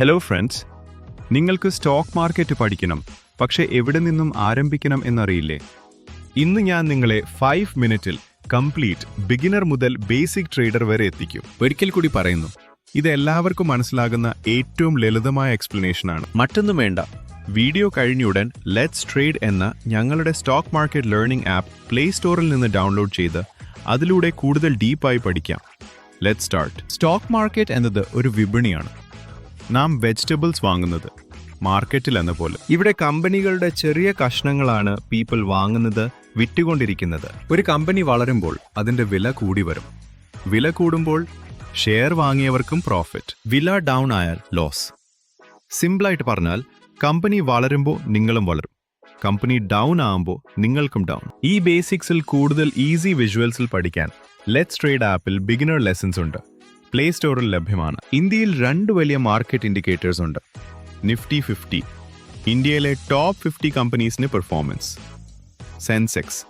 Hello friends നിങ്ങൾക്ക് stock market പഠിക്കണം പക്ഷേ എവിടെ നിന്നും ആരംഭിക്കണം എന്നറിയില്ലേ? ഇന്ന് ഞാൻ നിങ്ങളെ ഫൈവ് മിനിറ്റിൽ കംപ്ലീറ്റ് ബിഗിനർ മുതൽ ബേസിക് ട്രേഡർ വരെ എത്തിക്കും. ഒരിക്കൽ കൂടി പറയുന്നു ഇത് എല്ലാവർക്കും മനസ്സിലാകുന്ന ഏറ്റവും ലളിതമായ എക്സ്പ്ലനേഷനാണ് മറ്റൊന്നും വേണ്ട. വീഡിയോ കഴിഞ്ഞുടൻ ലെറ്റ്സ് ട്രേഡ് എന്ന ഞങ്ങളുടെ stock market learning app play സ്റ്റോറിൽ നിന്ന് ഡൗൺലോഡ് ചെയ്ത് അതിലൂടെ കൂടുതൽ ഡീപ്പായി പഠിക്കാം. ലെറ്റ് സ്റ്റാർട്ട് സ്റ്റോക്ക് മാർക്കറ്റ് എന്നത് ഒരു വിപണിയാണ്. നാം വെജിറ്റബിൾസ് വാങ്ങുന്നത്. മാർക്കറ്റിൽ എന്ന പോലെ. ഇവിടെ കമ്പനികളുടെ ചെറിയ കഷ്ണങ്ങളാണ് പീപ്പിൾ വാങ്ങുന്നത് വിറ്റുകൊണ്ടിരിക്കുന്നത്. ഒരു കമ്പനി വളരുമ്പോൾ അതിന്റെ വില കൂടി വരും. വില കൂടുമ്പോൾ ഷെയർ വാങ്ങിയവർക്കും പ്രോഫിറ്റ് വില ഡൗൺ ആയാൽ ലോസ് സിമ്പിളായിട്ട് പറഞ്ഞാൽ കമ്പനി വളരുമ്പോൾ നിങ്ങളും വളരും. കമ്പനി ഡൗൺ ആകുമ്പോൾ നിങ്ങൾക്കും ഡൗൺ ഈ ബേസിക്സിൽ കൂടുതൽ ഈസി വിഷ്വൽസിൽ പഠിക്കാൻ ലെറ്റ്സ് ട്രേഡ് ആപ്പിൽ ബിഗിനർ ലെസൺസ് ഉണ്ട്. പ്ലേ സ്റ്റോറിൽ ലഭ്യമാണ്. ഇന്ത്യയിൽ രണ്ട് വലിയ മാർക്കറ്റ് ഇൻഡിക്കേറ്റേഴ്സ് ഉണ്ട്. നിഫ്റ്റി ഫിഫ്റ്റി ഇന്ത്യയിലെ ടോപ്പ് ഫിഫ്റ്റി കമ്പനീസിന് പെർഫോമൻസ് സെൻസെക്സ്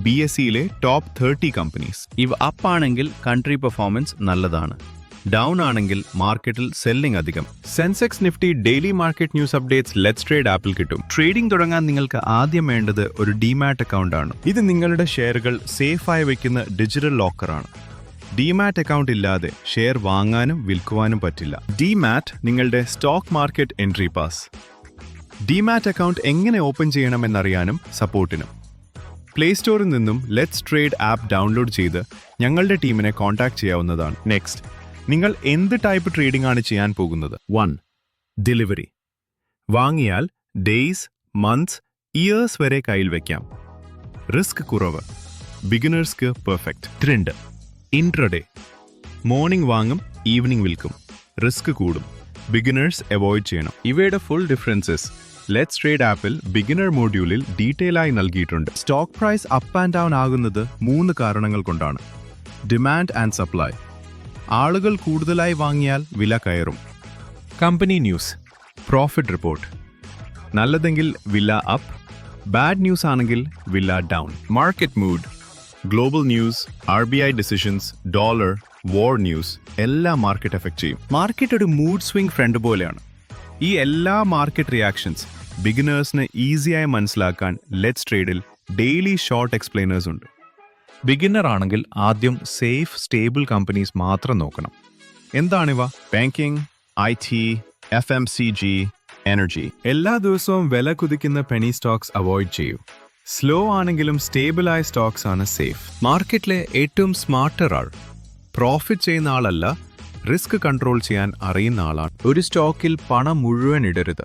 ബി എസ് സിയിലെ ടോപ്പ് തേർട്ടി കമ്പനീസ് ഇവ അപ്പ് ആണെങ്കിൽ കൺട്രി പെർഫോമൻസ് നല്ലതാണ്. ഡൗൺ ആണെങ്കിൽ മാർക്കറ്റിൽ സെല്ലിംഗ് അധികം. Sensex Nifty daily market news updates let's trade ആപ്പിൽ കിട്ടും. ട്രേഡിംഗ് തുടങ്ങാൻ നിങ്ങൾക്ക് ആദ്യം വേണ്ടത് ഒരു ഡിമാറ്റ് അക്കൗണ്ട് ആണ്. ഇത് നിങ്ങളുടെ ഷെയറുകൾ സേഫായി വയ്ക്കുന്ന ഡിജിറ്റൽ ലോക്കറാണ് ഡിമാറ്റ് അക്കൗണ്ട് ഇല്ലാതെ ഷെയർ വാങ്ങാനും വിൽക്കുവാനും പറ്റില്ല. ഡിമാറ്റ് നിങ്ങളുടെ stock market entry pass demat account എങ്ങനെ ഓപ്പൺ ചെയ്യണമെന്നറിയാനും സപ്പോർട്ടിനും പ്ലേ സ്റ്റോറിൽ നിന്നും ലെറ്റ്സ് ട്രേഡ് ആപ്പ് ഡൗൺലോഡ് ചെയ്ത് ഞങ്ങളുടെ ടീമിനെ കോൺടാക്ട് ചെയ്യാവുന്നതാണ്. നെക്സ്റ്റ് നിങ്ങൾ എന്ത് ടൈപ്പ് ട്രേഡിംഗ് ആണ് ചെയ്യാൻ പോകുന്നത്? വൺ ഡെലിവറി വാങ്ങിയാൽ ഡേയ്സ് മന്ത്സ് ഇയേഴ്സ് വരെ കയ്യിൽ വയ്ക്കാം റിസ്ക് കുറവ്. ബിഗിനേഴ്സ്ക്ക് പെർഫെക്റ്റ് രണ്ട് ഇൻട്രഡേ മോർണിംഗ് വാങ്ങും ഈവനിംഗ് വിൽക്കും. റിസ്ക് കൂടും. ബിഗിനേഴ്സ് അവോയ്ഡ് ചെയ്യണം. ഇവയുടെ ഫുൾ ഡിഫറൻസസ് ലെറ്റ്സ് ട്രേഡ് ആപ്പിൽ ബിഗിനർ മോഡ്യൂളിൽ ഡീറ്റെയിൽ ആയി നൽകിയിട്ടുണ്ട്. Stock price up and down ആകുന്നത് മൂന്ന് കാരണങ്ങൾ കൊണ്ടാണ്. ഡിമാൻഡ് ആൻഡ് സപ്ലൈ ആളുകൾ കൂടുതലായി വാങ്ങിയാൽ വില കയറും. കമ്പനി ന്യൂസ് പ്രോഫിറ്റ് റിപ്പോർട്ട് നല്ലതെങ്കിൽ വില അപ്പ് ബാഡ് ന്യൂസ് ആണെങ്കിൽ വില down market mood global news R B I decisions dollar war news എല്ലാം മാർക്കറ്റ് എഫക്ട് ചെയ്യും. മാർക്കറ്റ് ഒരു മൂഡ് സ്വിംഗ് ഫ്രണ്ട് പോലെയാണ്. ഈ എല്ലാ മാർക്കറ്റ് റിയാക്ഷൻസ് ബിഗിനേഴ്സിന് ഈസിയായി മനസ്സിലാക്കാൻ ലെറ്റ്സ് ട്രേഡിൽ ഡെയിലി ഷോർട്ട് എക്സ്പ്ലെയിനേഴ്സ് ഉണ്ട്. ബിഗിനർ ആണെങ്കിൽ ആദ്യം സേഫ് സ്റ്റേബിൾ കമ്പനീസ് മാത്രം നോക്കണം. എന്താണിവ? Banking I T F M C G energy എല്ലാ ദിവസവും വില കുതിക്കുന്ന പെനി സ്റ്റോക്സ് അവോയ്ഡ് ചെയ്യൂ. സ്ലോ ആണെങ്കിലും സ്റ്റേബിളായ സ്റ്റോക്സ് ആണ് സേഫ് മാർക്കറ്റിലെ ഏറ്റവും സ്മാർട്ടർ ആൾ പ്രോഫിറ്റ് ചെയ്യുന്ന ആളല്ല റിസ്ക് കൺട്രോൾ ചെയ്യാൻ അറിയുന്ന ആളാണ്. ഒരു സ്റ്റോക്കിൽ പണം മുഴുവൻ ഇടരുത്.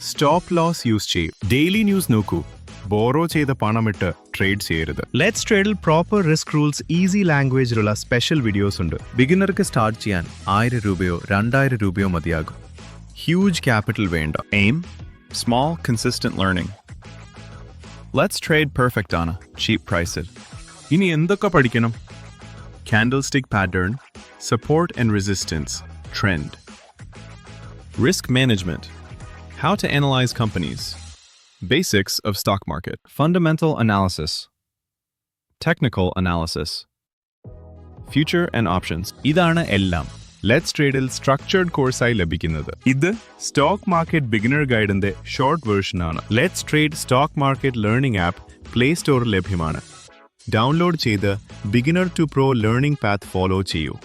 സ്റ്റോപ്പ് ലോസ് യൂസ് ചെയ്യും. ഡെയിലി ന്യൂസ് നോക്കൂ. ബോറോ ചെയ്ത പണമിട്ട് ട്രേഡ് ചെയ്യരുത്. ലെറ്റ്സ് ട്രേഡിൽ പ്രോപ്പർ റിസ്ക് റൂൾസ് ഈസി ലാംഗ്വേജിലുള്ള സ്പെഷ്യൽ വീഡിയോസ് ഉണ്ട്. ബിഗിനർക്ക് സ്റ്റാർട്ട് ചെയ്യാൻ ആയിരം രൂപയോ രണ്ടായിരം രൂപയോ മതിയാകും. ഹ്യൂജ് ക്യാപിറ്റൽ വേണ്ട. Aim small consistent learning let's trade perfect ആണ് ചീപ്പ് പ്രൈസിൽ ഇനി എന്തൊക്കെ പഠിക്കണം candlestick pattern support and resistance trend risk management How to analyze companies. Basics of stock market. Fundamental analysis. Technical analysis. Future and options. ഇതാണ് എല്ലാം Let's ട്രേഡിൽ structured കോഴ്സായി ലഭിക്കുന്നത്. ഇത് സ്റ്റോക്ക് മാർക്കറ്റ് ബിഗിനർ ഗൈഡിന്റെ ഷോർട്ട് വേർഷൻ ആണ്. Let's trade stock market learning app play സ്റ്റോറിൽ ലഭ്യമാണ്. Download ചെയ്ത് beginner to pro learning path follow ചെയ്യൂ.